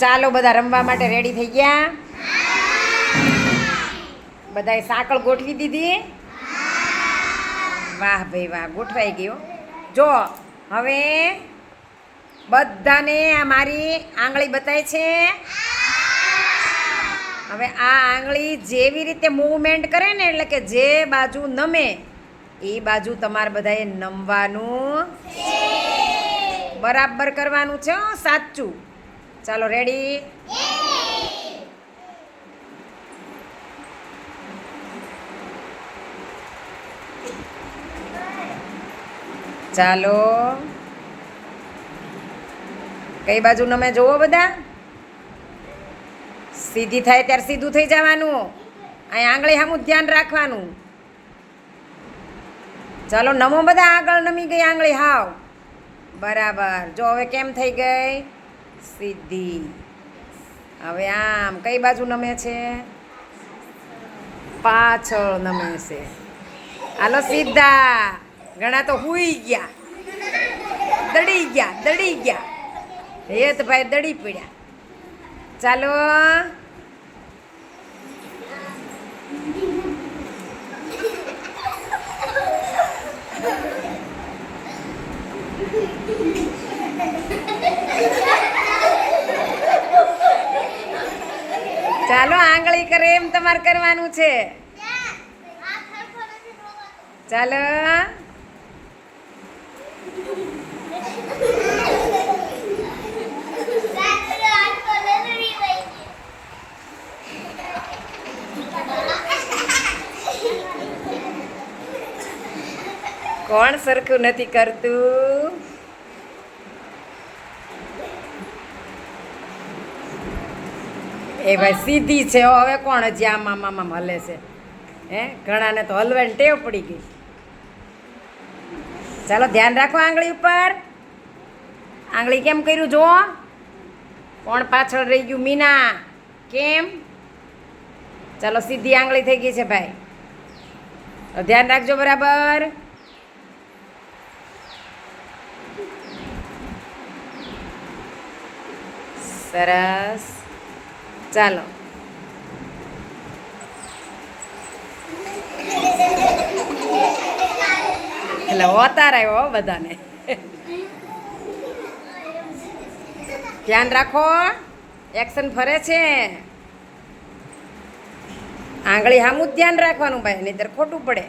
ચાલો બધા રમવા માટે રેડી થઈ ગયા? બધાએ સાંકળ ગોઠવી દીધી? વાહ ભાઈ વાહ ગોઠવાઈ ગયો જો હવે બધાને આ મારી આંગળી બતાય છે. હવે આ આંગળી જેવી રીતે મૂવમેન્ટ કરે ને એટલે કે જે બાજુ નમે એ બાજુ તમારે બધાએ નમવાનું. બરાબર કરવાનું છે સાચું. ચાલો રેડી ચાલો. કઈ બાજુ નમે જોવો બધા? સીધી થાય ત્યારે સીધું થઈ જવાનું. અહીં આંગળી સામું ધ્યાન રાખવાનું. ચાલો, નમો બધા આગળ નમી ગઈ આંગળી, હાવ. બરાબર. જો, હવે કેમ થઈ ગઈ? સીધી હવે આમ, કઈ બાજુ નમે છે? પાછળ નમે છે. હાલો સીધા. ઘણા તો હુઈ ગયા. દડી ગયા દડી ગયા. હેત ભાઈ દડી પડ્યા. ચાલો. ચાલો આંગળી કરે એમ તમારે કરવાનું છે. ચાલો. કોણ સરખું નથી કરતું? એ ભાઈ સીધી છે. હવે કોણ હજી આમ આમ આમ હલે છે? હે? ઘણાને તો હલવાની ટેવ પડી ગઈ. ચાલો, ધ્યાન રાખો આંગળી ઉપર. આંગળી કેમ કર્યું જુઓ? કોણ પાછળ રહી ગયું? મીના. કેમ? ચાલો, સીધી આંગળી થઈ ગઈ છે ભાઈ. ધ્યાન રાખજો બરાબર. સરસ. ચાલો. એટલે હોતાર આવ્યો બધાને. ધ્યાન રાખો એક્શન ફરે છે. આંગળી હામું જ ધ્યાન રાખવાનું ભાઈ, નહીતર ખોટું પડે.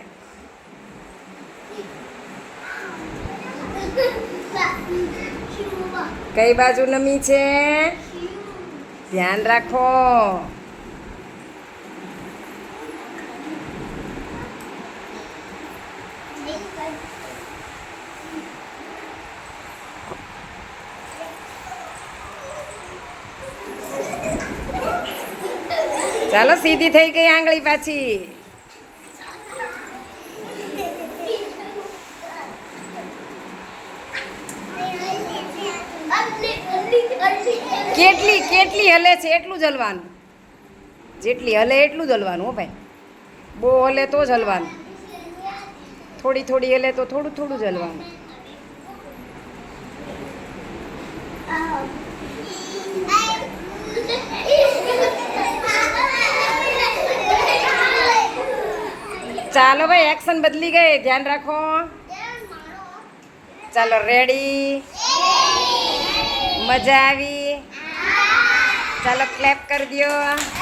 કઈ બાજુ નમી છે? ધ્યાન રાખો. ચાલો સીધી થઈ ગઈ આંગળી પાછી. કેટલી કેટલી હલે છે એટલું જ હલવાનું જેટલી હલે એટલું જ હલવાનું હો ભાઈ. બહુ હલે તો જ હલવાનું થોડી થોડી હલે તો થોડું થોડું જ હલવાનું ચાલો ભાઈ એક્શન બદલી ગઈ. ધ્યાન રાખો. ચાલો રેડી મજા આવી. ચાલો ક્લેપ કરી દો